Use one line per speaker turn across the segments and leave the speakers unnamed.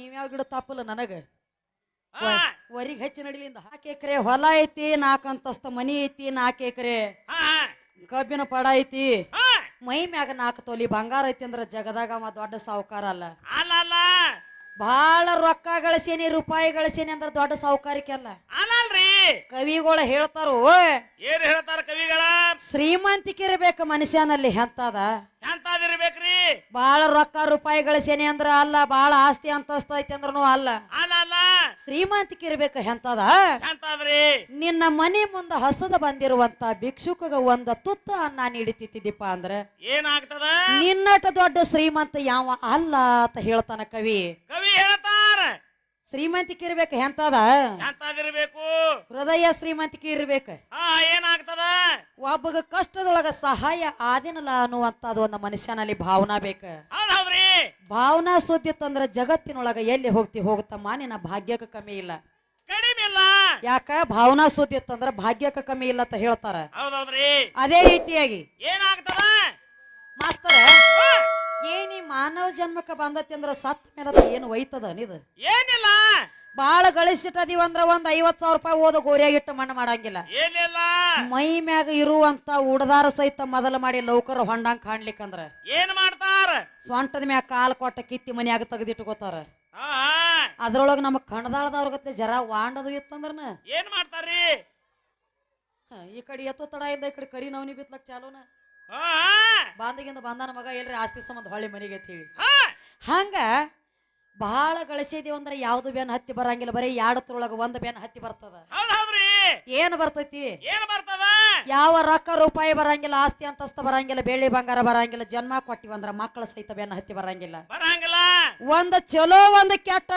ನೀವ್ಯಾವ ಗಿಡ ತಪ್ಪಲ್ಲ ನನಗ?
ಹಾ.
ಹೆಚ್ಚಿನ ಹೆಚ್ಚು ನಡಿಲಿಂದ ನಾಲ್ಕು ಎಕರೆ ಹೊಲ ಐತಿ ನಾಲ್ಕು ಅಂತಸ್ತ ಮನಿ ಐತಿ ನಾಲ್ಕು ಎಕರೆ ಕಬ್ಬಿನ ಪಡ ಐತಿ. ಮೈ ಮ್ಯಾಗ ನಾಲ್ಕು ತೊಲಿ ಬಂಗಾರ ಐತಿ ಅಂದ್ರ ಜಗದಾಗ ಮ ದೊಡ್ಡ ಸಾವುಕಾರ ಅಲ್ಲ.
ಅಲ್ಲ
ಬಹಳ ರೊಕ್ಕ ಗಳಿಸೇನಿ ರೂಪಾಯಿ ಗಳಿಸೇನಿ ಅಂದ್ರ ದೊಡ್ಡ ಸಾವುಕಾರಿಕೆ ಅಲ್ಲ.
ಅಲ್ಲ ಅಲ್ರಿ.
ಕವಿಗಳು ಹೇಳ್ತಾರು
ಏನ್ ಹೇಳ್ತಾರ ಕವಿಗಳ?
ಶ್ರೀಮಂತಿಕಿರ್ಬೇಕು ಮನುಷ್ಯನಲ್ಲಿ ಎಂತದ?
ಎಂತಾದಿರ್ಬೇಕ್ರಿ?
ಭಾಳ ರೊಕ್ಕ ರೂಪಾಯಿ ಗಳಿಸೇನೆ ಅಂದ್ರ ಅಲ್ಲ ಭಾಳ ಆಸ್ತಿ ಅಂತಸ್ತ ಐತಿ ಅಂದ್ರೂ ಅಲ್ಲ.
ಅಲ್ಲ ಅಲ್ಲ.
ಶ್ರೀಮಂತಿಕೆ ಇರ್ಬೇಕು ಎಂತದ?
ಎಂತಾದ್ರಿ?
ನಿನ್ನ ಮನೆ ಮುಂದೆ ಹಸದ ಬಂದಿರುವಂತ ಭಿಕ್ಷುಕಗ ಒಂದ ತುತ್ತ ಅನ್ನ ನೀಡಿತಿದ್ದಿಪ್ಪ ಅಂದ್ರ
ಏನಾಗ್ತದ?
ನಿನ್ನಟ ದೊಡ್ಡ ಶ್ರೀಮಂತ ಯಾವ ಅಲ್ಲ ಅಂತ ಹೇಳ್ತಾನ ಕವಿ.
ಕವಿ ಹೇಳ್ತಾರ
ಶ್ರೀಮಂತಿಕೆ ಇರ್ಬೇಕು ಎಂತದ?
ಎಂತದಿರ್ಬೇಕು?
ಹೃದಯ ಶ್ರೀಮಂತಿಕೆ ಇರ್ಬೇಕು
ಹಾ ಏನಾಗ್ತದ?
ಒಬ್ಬಗ ಕಷ್ಟದೊಳಗ ಸಹಾಯ ಆದಿನಲ್ಲ ಅನ್ನುವಂಥದ್ದು ಒಂದು ಮನುಷ್ಯನಲ್ಲಿ ಭಾವನಾ ಬೇಕ.
ಹೌದ್ ಹೌದ್ರಿ.
ಭಾವನಾ ಸುದ್ದಿತ್ತಂದ್ರ ಜಗತ್ತಿನೊಳಗ ಎಲ್ಲಿ ಹೋಗ್ತಿ ಹೋಗುತ್ತಮ್ಮ ನಿನ್ನ ಭಾಗ್ಯಕ್ಕೆ ಕಮ್ಮಿ ಇಲ್ಲ.
ಕಡಿಮೆ ಇಲ್ಲ.
ಯಾಕ? ಭಾವನಾ ಸುದ್ದಿತ್ತಂದ್ರ ಭಾಗ್ಯಕ್ಕೆ ಕಮ್ಮಿ ಇಲ್ಲ ಅಂತ ಹೇಳ್ತಾರ.
ಹೌದ್ ಹೌದ್ರಿ.
ಅದೇ ರೀತಿಯಾಗಿ
ಏನಾಗ್ತದ?
ಮಾಸ್ತರ ಏನಿ ಮಾನವ ಜನ್ಮಕ್ಕೆ ಬಂದತಿ ಅಂದ್ರ ಸತ್ ಮೇಲೆ ಏನು ಒಯ್ತದ ನಿದು
ಏನಿಲ್ಲ.
ಬಾಳ ಗಳಿಸಿಟ್ಟದೀವ ಅಂದ್ರ ಒಂದ್ ಐವತ್ ಸಾವಿರ ರೂಪಾಯಿ ಓದ ಗೋರಿಯಾಗಿಟ್ಟು ಮಣ್ಣು ಮಾಡಂಗಿಲ್ಲ.
ಏನಿಲ್ಲ.
ಮೈ ಮ್ಯಾಗ ಇರುವಂತ ಉಡದಾರ ಸಹಿತ ಮೊದಲ ಮಾಡಿ ಲೌಕರ ಹೊಂಡಂಗ್ ಕಾಣ್ಲಿಕ್ಕಂದ್ರ.
ಏನ್ ಮಾಡ್ತಾರ?
ಸೊಂಟದ ಮ್ಯಾಗ ಕಾಲ್ ಕೊಟ್ಟ ಕಿತ್ತಿ ಮನ್ಯಾಗ ತೆಗೆದಿಟ್ಕೋತಾರ. ಅದ್ರೊಳಗ ನಮಗ್ ಕಣದಾಳದವ್ರ ಗತ್ತೆ ಜರ ವಾಂಡದು ಇತ್ತಂದ್ರನ?
ಏನ್ ಮಾಡ್ತಾರ್ರಿ?
ಹ, ಈ ಕಡೆ ಎತ್ತೋ ತಡ ಇದ್ದ ಈ ಕಡೆ ಕರಿ ನವನಿ ಬಿತ್ಲಕ್ ಚಾಲೂನ?
ಹಾ. ಹಾ.
ಬಾಂದಿಗಿಂದ ಬಂದಾನ ಮಗ ಎಲ್ರಿ ಆಸ್ತಿ ಸಂಬಂಧ ಹೊಳ್ಳಿ ಮನೆಗೆ ಅಂತ ಹೇಳಿ. ಹಂಗ ಬಹಳ ಗಳಿಸಿದೀವಿ ಅಂದ್ರೆ ಯಾವ್ದು ಬೇನ್ ಹತ್ತಿ ಬರಂಗಿಲ್ಲ ಬರೀ ಎರಡತ್ರೊಳಗ ಒಂದ್ ಬೇನ್ ಹತ್ತಿ ಬರ್ತದ. ಏನ್ ಬರ್ತೈತಿ? ಯಾವ ರೊಕ್ಕ ರೂಪಾಯಿ ಬರಂಗಿಲ್ಲ ಆಸ್ತಿ ಅಂತಸ್ತ ಬರಂಗಿಲ್ಲ ಬೆಳ್ಳಿ ಬಂಗಾರ ಬರಂಗಿಲ್ಲ ಜನ್ಮ ಕೊಟ್ಟಿವಂದ್ರ ಮಕ್ಕಳ ಸಹಿತ ಬೇನ್ ಹತ್ತಿ ಬರಂಗಿಲ್ಲ.
ಬರಂಗಿಲ್ಲ.
ಒಂದ್ ಚಲೋ ಒಂದ್ ಕೆಟ್ಟ.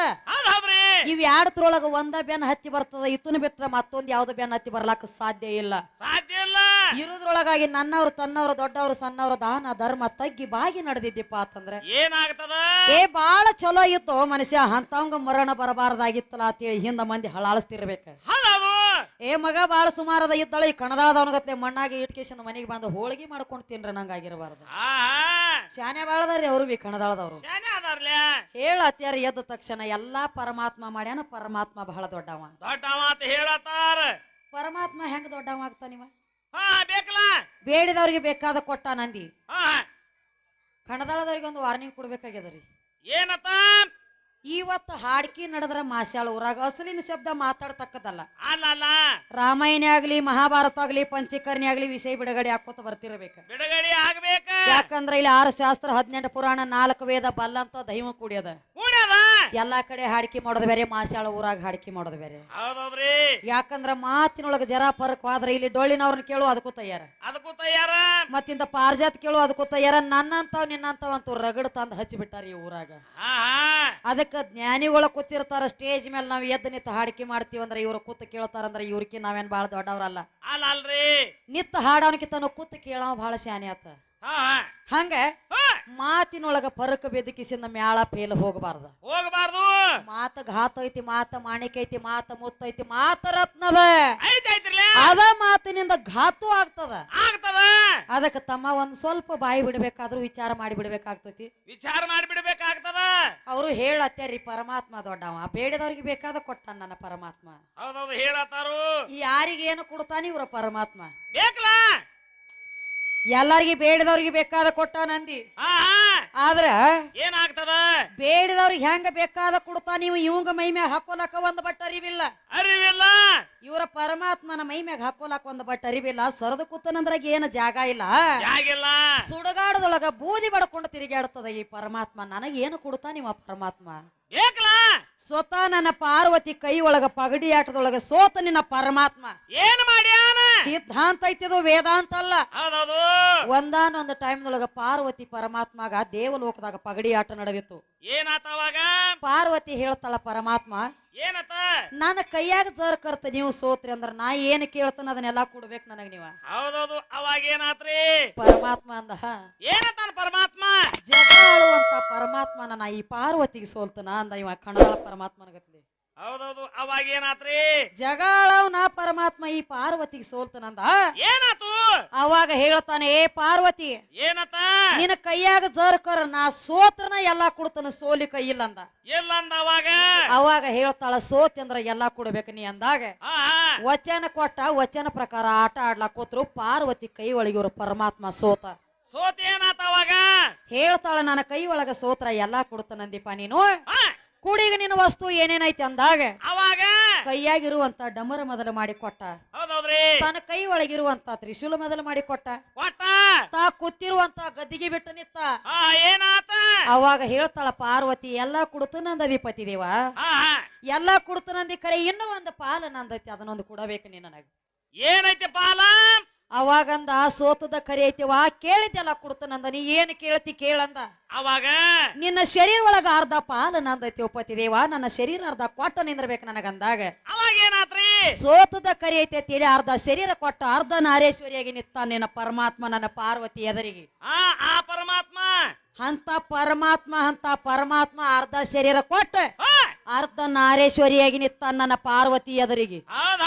ಇವ್ ಎರಡತ್ರೊಳಗ ಒಂದ ಬೆನ್ ಹತ್ತಿ ಬರ್ತದ ಇತನ ಬಿಟ್ರ ಮತ್ತೊಂದ್ ಯಾವ್ದು ಬೆನ್ ಹತ್ತಿ ಬರ್ಲಾಕ ಸಾಧ್ಯ ಇಲ್ಲ.
ಸಾಧ್ಯ
ಇರುದ್ರೊಳಗಾಗಿ ನನ್ನವ್ರು ತನ್ನವ್ರು ದೊಡ್ಡವ್ರು ಸಣ್ಣವ್ರು ದಾನ ಧರ್ಮ ತಗ್ಗಿ ಬಾಗಿ ನಡೆದಿದ್ದಿಪ್ಪ ಅಂತಂದ್ರೆ
ಏನಾಗ್ತದ?
ಏ ಬಾಳ ಚಲೋ ಇತ್ತು ಮನುಷ್ಯ ಅಂತವಂಗ ಮರಣ ಬರಬಾರ್ದಾಗಿತ್ತಲ್ಲ ಅಂತೇಳಿ ಹಿಂದ ಮಂದಿ ಹಳಾಳಿಸ್ತಿರ್ಬೇಕ. ಏ ಮಗ ಬಾಳ ಸುಮಾರದ ಇದ್ದಳ ಈ ಕಣದಾಳದವನಗತ್ಲೆ ಮಣ್ಣಾಗಿ ಇಟ್ಕೇಶನ್ ಮನೆಗೆ ಬಂದು ಹೋಳಿಗೆ ಮಾಡ್ಕೊಂಡು ತಿನ್ರಿ ನಂಗಾಗಿರಬಾರ್ದು. ಶಾನೆ ಬಾಳದಾರಿ ಅವರು ಬಿ ಕಣದಾಳದವ್ರು. ಹೇಳ ಅತ್ಯಾರ ಎದ್ದ ತಕ್ಷಣ ಎಲ್ಲಾ ಪರಮಾತ್ಮ ಮಾಡ್ಯಾನ ಪರಮಾತ್ಮ ಬಹಳ ದೊಡ್ಡವ.
ದೊಡ್ಡವ ಹೇಳತಾರ ಹೇಳತ್ತಾರ.
ಪರಮಾತ್ಮ ಹೆಂಗ ದೊಡ್ಡವ ಆಗ್ತಾನಿವ?
ಹಾ ಬೇಕಲ್ಲ?
ಬೇಡಿದವ್ರಿಗೆ ಬೇಕಾದ ಕೊಟ್ಟ ನಂದಿ.
ಹಾ.
ಕಣದಾಳದವ್ರಿಗೆ ಒಂದು ವಾರ್ನಿಂಗ್ ಕೊಡ್ಬೇಕಾಗ್ಯದ ರೀ
ಏನತ್ತ
ಇವತ್ತು ಹಾಡ್ಕಿ ನಡೆದ್ರ ಮಾಸ್ಯಾಳ ಊರಾಗ ಅಸಲಿನ ಶಬ್ದ ಮಾತಾಡ್ತಕ್ಕದಲ್ಲ
ಅಲ್ಲ ಅಲ್ಲ.
ರಾಮಾಯಣ ಆಗ್ಲಿ ಮಹಾಭಾರತ ಆಗ್ಲಿ ಪಂಚಕರ್ಣಿ ಆಗ್ಲಿ ವಿಷಯ ಬಿಡುಗಡೆ ಹಾಕೋತ ಬರ್ತಿರ್ಬೇಕು.
ಬಿಡುಗಡೆ ಆಗ್ಬೇಕ?
ಯಾಕಂದ್ರ ಇಲ್ಲಿ ಆರು ಶಾಸ್ತ್ರ ಹದಿನೆಂಟು ಪುರಾಣ ನಾಲ್ಕು ವೇದ ಬಲ್ಲಂತ ದೈವ ಕೂಡಿಯದ
ಕೂಡ್ಯದ
ಎಲ್ಲಾ ಕಡೆ ಹಾಡಿಕೆ ಮಾಡೋದು ಬೇರೆ ಮಾಸ್ಯಾಳ ಊರಾಗ ಹಾಡಿಕೆ ಮಾಡೋದು ಬೇರೆ.
ಹೌದೌದ್ರಿ?
ಯಾಕಂದ್ರ ಮಾತಿನೊಳಗ ಜರ ಪರಕ್ವಾದ್ರ ಇಲ್ಲಿ ಡೊಳ್ಳಿನವ್ರನ್ನ ಕೇಳು ಅದಕ್ಕೂ ತಯಾರ.
ಅದಕ್ಕೂ ತಯಾರ?
ಮತ್ತಿಂದ ಪಾರ್ಜಾತ್ ಕೇಳು ಅದಕ್ಕೂ ತಯಾರ. ನನ್ನಂತಾವ್ ನಿನ್ನಂತಾವ್ ಅಂತ ರಗಡ್ ತಂದು ಹಚ್ಚಿಬಿಟ್ಟಾರ ಈ ಊರಾಗ. ಅದಕ್ಕ ಜ್ಞಾನಿಗಳ ಕೂತಿರ್ತಾರ ಸ್ಟೇಜ್ ಮೇಲೆ ನಾವ್ ಎದ್ದು ನಿಂತು ಹಾಡಿಕೆ ಮಾಡ್ತೀವಂದ್ರ ಇವ್ರ ಕೂತ್ ಕೇಳ್ತಾರಂದ್ರ ಇವ್ರಕಿ ನಾವೇನ್ ಬಾಳ ದೊಡ್ಡವ್ರಲ್ಲ.
ಅಲ್ಲ ಅಲ್ರಿ.
ನಿತ್ತ ಹಾಡವನಿಗೆ ತನ್ನ ಕೂತ್ ಕೇಳೋ ಬಹಳ ಶಾನೆ ಆತ. ಹಂಗ ಮಾತಿನೊಳಗ ಪರಕ ಬೆದಕಿಸಿಂದ ಮ್ಯಾಳ ಫೇಲ್ ಹೋಗಬಾರ್ದು.
ಹೋಗಬಾರ್ದು.
ಮಾತ ಘಾತ ಐತಿ ಮಾತ ಮಾಣಿಕ ಐತಿ ಮಾತ ಮುತ್ತ ಐತಿ ಮಾತ ರತ್ನದ. ಅದ ಮಾತಿನಿಂದ ಘಾತು ಆಗ್ತದ.
ಆಗ್ತದ.
ಅದಕ್ಕೆ ತಮ್ಮ ಒಂದ್ ಸ್ವಲ್ಪ ಬಾಯಿ ಬಿಡ್ಬೇಕಾದ್ರೂ ವಿಚಾರ ಮಾಡಿ ಬಿಡ್ಬೇಕಾಗ್ತೈತಿ.
ವಿಚಾರ ಮಾಡಿ ಬಿಡಬೇಕಾಗ್ತದ.
ಅವರು ಹೇಳತ್ತೇರಿ ಪರಮಾತ್ಮ ದೊಡ್ಡವ. ಬೇಡದವ್ರಿಗೆ ಬೇಕಾದ ಕೊಟ್ಟ ನನ್ನ ಪರಮಾತ್ಮ.
ಹೌದೌದು ಹೇಳತ್ತಾರು.
ಯಾರಿಗೇನು ಕೊಡ್ತಾನೆ ಇವ್ರ ಪರಮಾತ್ಮ.
ಬೇಕಲ್ಲ.
ಎಲ್ಲಾರಿಗೆ ಬೇಡದವ್ರಿಗೆ ಬೇಕಾದ ಕೊಟ್ಟ ನಂದಿ. ಆದ್ರ
ಏನಾಗ್ತದ?
ಬೇಡದವ್ರಿಗೆ ಹೆಂಗ ಬೇಕಾದ ಕೊಡ್ತಾ ನೀವು ಇವಂಗ ಮೈ ಮ್ಯಾಗ ಹಾಕೋಲಕ ಒಂದ್ ಬಟ್ ಅರಿವಿಲ್ಲ.
ಅರಿವಿಲ್ಲ?
ಇವರ ಪರಮಾತ್ಮನ ಮೈ ಮ್ಯಾಗ ಹಾಕೋಲಕ ಒಂದ್ ಬಟ್ ಅರಿವಿಲ್ಲ. ಸರದ ಕೂತನಂದ್ರಾಗ ಏನು ಜಾಗ ಇಲ್ಲ.
ಜಾಗಿಲ್ಲ.
ಸುಡಗಾಡದೊಳಗ ಬೂದಿ ಬಡ್ಕೊಂಡು ತಿರುಗಾಡ್ತದ ಈ ಪರಮಾತ್ಮ. ನನಗೆ ಏನು ಕೊಡ್ತಾ ನಿಮ್ಮ ಪರಮಾತ್ಮ? ಸ್ವತಃ ನನ್ನ ಪಾರ್ವತಿ ಕೈ ಒಳಗ ಪಗಡಿ ಆಟದೊಳಗ ಸೋತ ನಿನ್ನ ಪರಮಾತ್ಮ.
ಏನ್ ಮಾಡ್ಯಾನ?
ಸಿದ್ಧಾಂತ ಐತಿದು ವೇದಾಂತ ಅಲ್ಲ
ಹೌದೌದು.
ಒಂದಾನೊಂದು ಟೈಮ್ನೊಳಗ ಪಾರ್ವತಿ ಪರಮಾತ್ಮಗ ದೇವಲೋಕದಾಗ ಪಗಡಿ ಆಟ ನಡೆದಿತ್ತು.
ಏನಾತ ಅವಾಗ?
ಪಾರ್ವತಿ ಹೇಳ್ತಾಳ ಪರಮಾತ್ಮ
ಏನತ?
ನನ್ನ ಕೈಯಾಗ ಜರ್ ಕರ್ತ ನೀವು ಸೋತ್ರಿ ಅಂದ್ರ ನಾ ಏನ್ ಕೇಳ್ತಾನ ಅದನ್ನೆಲ್ಲಾ ಕೊಡ್ಬೇಕು ನನಗ ನೀವ.
ಹೌದೌದು. ಅವಾಗ ಏನಾತ್ರಿ?
ಪರಮಾತ್ಮ ಅಂದ
ಏನತಾನ ಪರಮಾತ್ಮ?
ಜಗ ಆಳುವಂತ ಪರಮಾತ್ಮನ ನಾ ಈ ಪಾರ್ವತಿಗೆ ಸೋಲ್ತನ ಅಂದ ಇವ ಕಣದಾಳ ಪರಮಾತ್ಮನ
ಹೌದೌದು ಅವಾಗ ಏನಾತ್ರಿ?
ಜಗಳವನ ನಾ ಪರಮಾತ್ಮ ಈ ಪಾರ್ವತಿಗೆ ಸೋಲ್ತನಂದ
ಏನಾತು?
ಅವಾಗ ಹೇಳ್ತಾನೆ ಏ ಪಾರ್ವತಿ
ಏನತ್ತ?
ನಿನ್ನ ಕೈಯಾಗ ಜರ್ಕರ ನಾ ಸೋತ್ರನ ಎಲ್ಲಾ ಕೊಡ್ತಾನ ಸೋಲಿ ಕೈ ಇಲ್ಲ ಅಂದ
ಎಲ್ಲಂದ ಅವಾಗ?
ಅವಾಗ ಹೇಳ್ತಾಳ ಸೋತಿ ಅಂದ್ರ ಎಲ್ಲಾ ಕೊಡ್ಬೇಕು ನೀ ಅಂದಾಗ ವಚನ ಕೊಟ್ಟ ವಚನ ಪ್ರಕಾರ ಆಟ ಆಡ್ಲಾಕ್ ಹೋತ್ರು ಪಾರ್ವತಿ ಕೈ ಒಳಗೆ ಇವ್ರ ಪರಮಾತ್ಮ ಸೋತ.
ಸೋತ ಏನಾತ ಅವಾಗ?
ಹೇಳ್ತಾಳ ನನ್ನ ಕೈ ಒಳಗ ಸೋತ್ರ ಎಲ್ಲಾ ಕೊಡ್ತಾನಂದಿಪ್ಪ ನೀನು. ಕುಡಿಗ ನಿನ್ನ ವಸ್ತು ಏನೇನೈತಿ ಅಂದಾಗ
ಅವಾಗ?
ಕೈಯಾಗಿರುವಂತ ಡಮರ ಮೊದಲು ಮಾಡಿ ಕೊಟ್ಟ.
ಹೌದೌದ್ರಿ.
ತನ್ನ ಕೈ ಒಳಗಿರುವಂತ ತ್ರಿಶೂಲ ಮೊದಲು ಮಾಡಿ ಕೊಟ್ಟ.
ಕೊಟ್ಟ?
ತಾ ಕೂತಿರುವಂತ ಗದ್ದಿಗೆ ಬಿಟ್ಟು ನಿತ್ತ
ಏನಾತ?
ಅವಾಗ ಹೇಳ್ತಾಳ ಪಾರ್ವತಿ ಎಲ್ಲಾ ಕುಡ್ತನಂದ ಅಧಿಪತಿ ದೇವ. ಎಲ್ಲಾ ಕುಡ್ತನಂದಿ ಕರೆ ಇನ್ನೂ ಒಂದು ಪಾಲ ನಂದೈತಿ ಅದನ್ನೊಂದು ಕೊಡಬೇಕು ನೀ ನನಗ.
ಏನೈತಿ ಪಾಲ?
ಅವಾಗಂದ ಸೋತದ ಕರೆ ಐತಿವಾ ಕೇಳಿದ್ದೆಲ್ಲ ಕೊಡ್ತನಂದ ನೀ ಏನ್ ಕೇಳ್ತಿ ಕೇಳಂದ?
ಅವಾಗ?
ನಿನ್ನ ಶರೀರ ಒಳಗ ಅರ್ಧ ಪಾಲ ನಂದೈತಿ ಒಪ್ಪತಿ ದೇವ ನನ್ನ ಶರೀರ ಅರ್ಧ ಕೊಟ್ಟ ನಿಂದ್ರಬೇಕು ನನಗಂದಾಗ.
ಅವಾಗ ಏನಾತ್ರಿ?
ಸೋತದ ಕರಿ ಐತೆ ತಿಳಿ ಅರ್ಧ ಶರೀರ ಕೊಟ್ಟ ಅರ್ಧ ನಾರೇಶ್ವರಿಯಾಗಿ ನಿತ್ತ ನಿನ್ನ ಪರಮಾತ್ಮ ನನ್ನ ಪಾರ್ವತಿ ಎದರಿಗೆ.
ಆ ಪರಮಾತ್ಮ?
ಅಂತ ಪರಮಾತ್ಮ ಅಂತ ಪರಮಾತ್ಮ ಅರ್ಧ ಶರೀರ ಕೊಟ್ಟ ಅರ್ಧ ನಾರೇಶ್ವರಿಯಾಗಿ ನಿತ್ತ ನನ್ನ ಪಾರ್ವತಿ ಎದರಿಗೆ.
ಹೌದ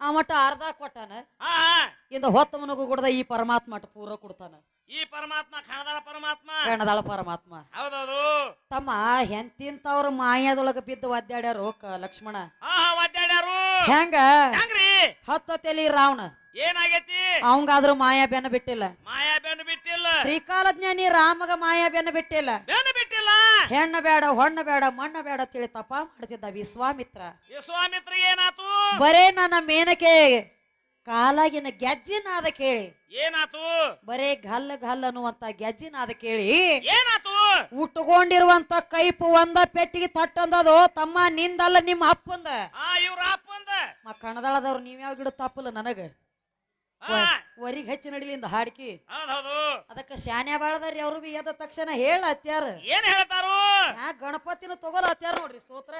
ಆ ಮಟ್ಟ ಅರ್ಧ ಕೊಟ್ಟಾನ.
ಹಾ
ಇಂದ ಹೊತ್ತ ಮನಗು ಕೊಡದ ಈ ಪರಮಾತ್ಮ ಪೂರ ಕೊಡ್ತಾನ.
ಈ ಪರಮಾತ್ಮ ಕಣದಾಳ ಪರಮಾತ್ಮ?
ಕಣದಾಳ ಪರಮಾತ್ಮ.
ಹೌದೌದು.
ತಮ್ಮ ಎಂತಿಂತವ್ರ ಮಾಯದೊಳಗ ಬಿದ್ದು ಒದ್ದಾಡ್ಯಾರು ಕ- ಲಕ್ಷ್ಮಣ.
ಹಾ ಹಾ ಒದ್ದಾಡ್ಯಾರು.
ಹೆಂಗ?
ಹೆಂಗ್ರಿ?
ರಾವಣ.
ಏನಾಗೈತಿ?
ಅವಂಗಾದ್ರೂ ಮಾಯಾ ಬೆನ್ನ ಬಿಟ್ಟಿಲ್ಲ.
ಮಾಯಾ ಬೆನ್ನ ಬಿಟ್ಟಿಲ್ಲ.
ಶ್ರೀಕಾಲಜ್ಞಾನಿ ರಾಮಗ ಮಾಯಾ ಬೆನ್ನ ಬಿಟ್ಟಿಲ್ಲ.
ಬೆನ್ನು ಬಿಟ್ಟಿಲ್ಲ
ಹೆಣ್ಣ ಬೇಡ ಹೊಣ್ಣು ಬೇಡ ಮಣ್ಣು ಬೇಡ ತಿಳಿ ತಪ ಮಾಡ್ತಿದ್ದ ವಿಶ್ವಾಮಿತ್ರ.
ವಿಶ್ವಾಮಿತ್ರ ಏನಾತು?
ಬರೇ ನನ್ನ ಮೇನಕೆ ಕಾಲಾಗಿನ ಗೆಜ್ಜಿನಾದ ಕೇಳಿ.
ಏನಾತು?
ಬರೇ ಗಲ್ಲ ಗಲ್ ಅನ್ನುವಂತ ಗೆಜ್ಜಿನಾದ ಕೇಳಿ.
ಏನಾತು?
ಉಟ್ಕೊಂಡಿರುವಂತ ಕೈಪು ಒಂದ ಪೆಟ್ಟಿಗೆ ತಟ್ಟಂದದು ತಮ್ಮ ನಿಂದಲ್ಲ ನಿಮ್ಮ ಅಪ್ಪಂದ.
ಆ ಇವ್ರ ಅಪ್ಪಂದ.
ಕಣದಾಳದವ್ರು ನೀವ್ಯಾವ ಗಿಡ ತಪ್ಪಲ್ಲ ನನಗ? ವರಿಗೆ ಹಚ್ಚಿ ನಡಿಲಿಂದ ಹಾಡ್ಕಿ.
ಹೌದು
ಅದಕ್ಕ ಶಾನ್ಯ ಬಾಳದಾರಿ ಅವ್ರು ಬಿ ಎದ್ದ ತಕ್ಷಣ ಹೇಳ ಅತ್ಯಾರ.
ಏನ್ ಹೇಳ್ತಾರು?
ಯಾ ಗಣಪತಿನ ತಗೋಲ ಅತ್ಯಾರ ನೋಡ್ರಿ ಸ್ತೋತ್ರ.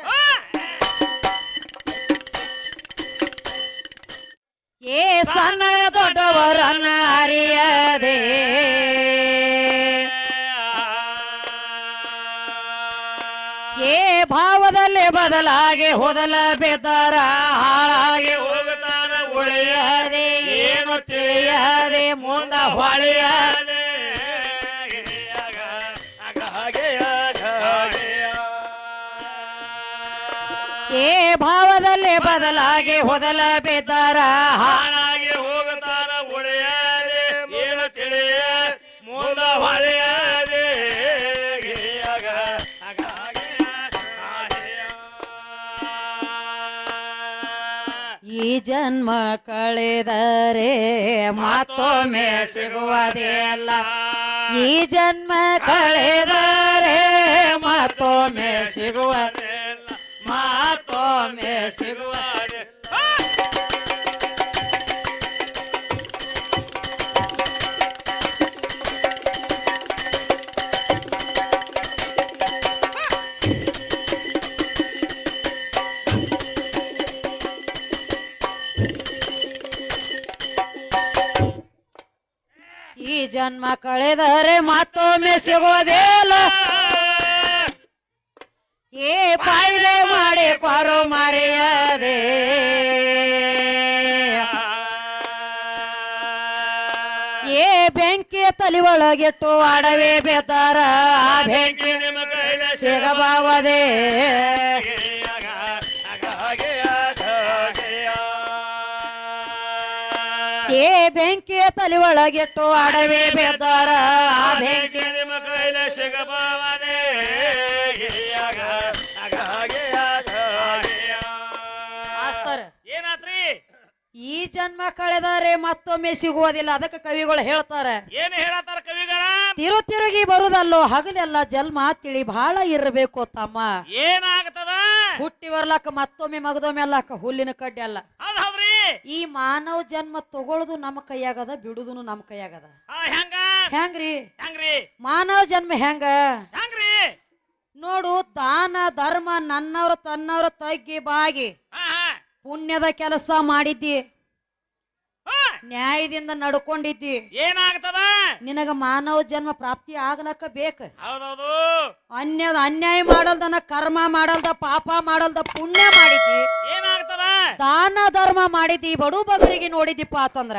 ಏ ಸಣ್ಣ ದೊಡ್ಡವರನ್ನ ಅರಿಯದೆ. ಏ ಭಾವದಲ್ಲಿ ಬದಲಾಗಿ ಹೋದಲ ಬೇತಾರ ಹಾಳಾಗಿ
ಹೋಗುತ್ತಾನ
ಮುಂದ ಹೊಳೆಯ. ಏ ಭಾವದಲ್ಲಿ ಬದಲಾಗಿ ಹೊದಲ ಬಿದ್ದಾರ
ಹಾಳಾಗಿ
ಜನ್ಮ ಕಳೆದರೆ ಮತ್ತೊಮ್ಮೆ ಸಿಗುವುದಿಲ್ಲ. ಈ ಜನ್ಮ ಕಳೆದರೆ ಮತ್ತೊಮ್ಮೆ ಸಿಗುವ ಮತ್ತೊಮ್ಮೆ ಸಿಗುವ ಜನ್ಮ ಕಳೆದರೆ ಮತ್ತೊಮ್ಮೆ ಸಿಗೋದೇಲ ಏ ಪಾಯ್ದೆ ಮಾಡಿ ಕೊರು ಮರೆಯದೆ. ಏ ಬೆಂಕಿ ತಲೆ ಒಳಗೆಟ್ಟು ಅಡವೆ ಬೇತಾರ ಆ ಬೆಂಕಿ ಸಿಗಬಾವದೆ. ಏ ತಲೆ ಒಳಗೆ ಅಡವಿ ಬೇತಾರ ಆ ಬೆಂಕಿ
ನಿಮ್ಮ ಕೈಲಿ ಏನಾತ್ರಿ?
ಈ ಜನ್ಮ ಕಳೆದರೆ ಮತ್ತೊಮ್ಮೆ ಸಿಗುವುದಿಲ್ಲ. ಅದಕ್ಕೆ ಕವಿಗಳು ಹೇಳ್ತಾರೆ
ಏನ್ ಹೇಳತ್ತಾರ ಕವಿಗಳ?
ತಿರು ತಿರುಗಿ ಬರುದಲ್ಲೋ ಹಗಲೆಲ್ಲ ಜನ್ಮ ತಿಳಿ ಬಹಳ ಇರಬೇಕು ತಮ್ಮ.
ಏನಾಗ್ತದ?
ಹುಟ್ಟಿ ಬರ್ಲಾಕ ಮತ್ತೊಮ್ಮೆ ಮಗದೊಮ್ಮೆ ಅಲ್ಲಾಕ ಹುಲ್ಲಿನ ಕಡ್ಡಿ ಅಲ್ಲ.
ಹೌದ್ ಹೌದ್ರಿ.
ಈ ಮಾನವ ಜನ್ಮ ತಗೊಳುದು ನಮ್ಮ ಕೈಯಾಗದ ಬಿಡುದುನು ನಮ್ಮ ಕೈಯಾಗದ.
ಹೆಂಗ?
ಹೆಂಗ್ರಿ?
ಹೆಂಗ್ರಿ?
ಮಾನವ ಜನ್ಮ ಹೆಂಗ?
ಹೆಂಗ್ರಿ?
ನೋಡು ದಾನ ಧರ್ಮ ನನ್ನವ್ರ ತನ್ನವ್ರ ತಗ್ಗಿ ಬಾಗಿ ಪುಣ್ಯದ ಕೆಲಸ ಮಾಡಿದ್ದಿ. ನ್ಯಾಯದಿಂದ ನಡ್ಕೊಂಡಿದ್ದಿ.
ಏನಾಗ್ತದ?
ನಿನಗ ಮಾನವ ಜನ್ಮ ಪ್ರಾಪ್ತಿ ಆಗ್ಲಕ್ಕ ಬೇಕ.
ಹೌದೌದು.
ಅನ್ಯದ ಅನ್ಯಾಯ ಮಾಡಲ್ದನ ಕರ್ಮ ಮಾಡಲ್ದ ಪಾಪ ಮಾಡಲ್ದ ಪುಣ್ಯ ಮಾಡಿದ್ದಿ.
ಏನಾಗ್ತದ?
ದಾನ ಧರ್ಮ ಮಾಡಿದ್ದಿ ಬಡು ಬಗರಿಗೆ ನೋಡಿದಿಪ್ಪ ಅಂತಂದ್ರ.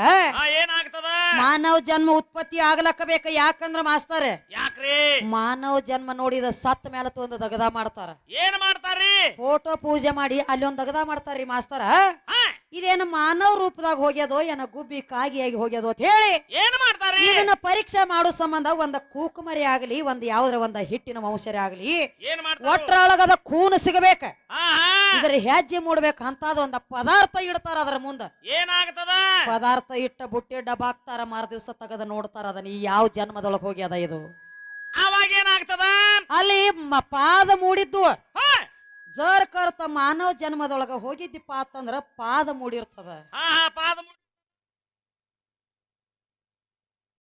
ಏನಾಗ್ತದ?
ಮಾನವ ಜನ್ಮ ಉತ್ಪತ್ತಿ ಆಗ್ಲಕ್ಕ ಬೇಕ ಯಾಕಂದ್ರ ಮಾಸ್ತರ?
ಯಾಕ್ರಿ?
ಮಾನವ ಜನ್ಮ ನೋಡಿದ ಸತ್ ಮೇಲೆ ತಗದ ದಗದ ಮಾಡ್ತಾರ.
ಏನ್ ಮಾಡ್ತಾರ್ರಿ?
ಫೋಟೋ ಪೂಜೆ ಮಾಡಿ ಅಲ್ಲಿ ಒಂದ್ ದಗದ ಮಾಡ್ತಾರ್ರಿ ಮಾಸ್ತರ. ಇದೇನು ಮಾನವ ರೂಪದಾಗ ಹೋಗ್ಯದೋ ಏನ ಗುಬ್ಬಿ ಕಾಗಿಯಾಗಿ ಹೋಗ್ಯದೋ ಅಂತ ಹೇಳಿ
ಏನು ಮಾಡ್ತಾರೆ?
ಇದನ್ನ ಪರೀಕ್ಷೆ ಮಾಡೋ ಸಂಬಂಧ ಒಂದ ಕೂಕುಮರಿ ಆಗಲಿ ಒಂದ್ ಯಾವ್ದ್ರ ಒಂದ ಹಿಟ್ಟಿನ ವಂಶರಿ ಆಗಲಿ
ಏನ್ ಮಾಡ್ತಾರೆ?
ಒಟ್ರೊಳಗದ ಕೂನು ಸಿಗಬೇಕ.
ಹಾ
ಇದ್ರ ಹೆಜ್ಜೆ ಮೂಡ್ಬೇಕು ಅಂತಾದ ಒಂದ ಪದಾರ್ಥ ಇಡ್ತಾರ ಅದ್ರ ಮುಂದ.
ಏನಾಗ್ತದ?
ಪದಾರ್ಥ ಇಟ್ಟ ಬುಟ್ಟಿ ಡಬಾಕ್ತಾರ ಮಾರ ದಿವಸ ತಗದ ನೋಡ್ತಾರ ಅದನ್ನ. ಈ ಯಾವ ಜನ್ಮದೊಳಗ ಹೋಗ್ಯದ ಇದು?
ಅವಾಗ ಏನಾಗ್ತದ?
ಅಲ್ಲಿ ಮ- ಪಾದ ಮೂಡಿದ್ದು. ಜರ್ ಕರ್ತ ಮಾನವ ಜನ್ಮದೊಳಗ ಹೋಗಿದ್ದಿಪ್ಪ ಅಂತಂದ್ರ ಪಾದ ಮೂಡಿರ್ತದ.
ಪಾದ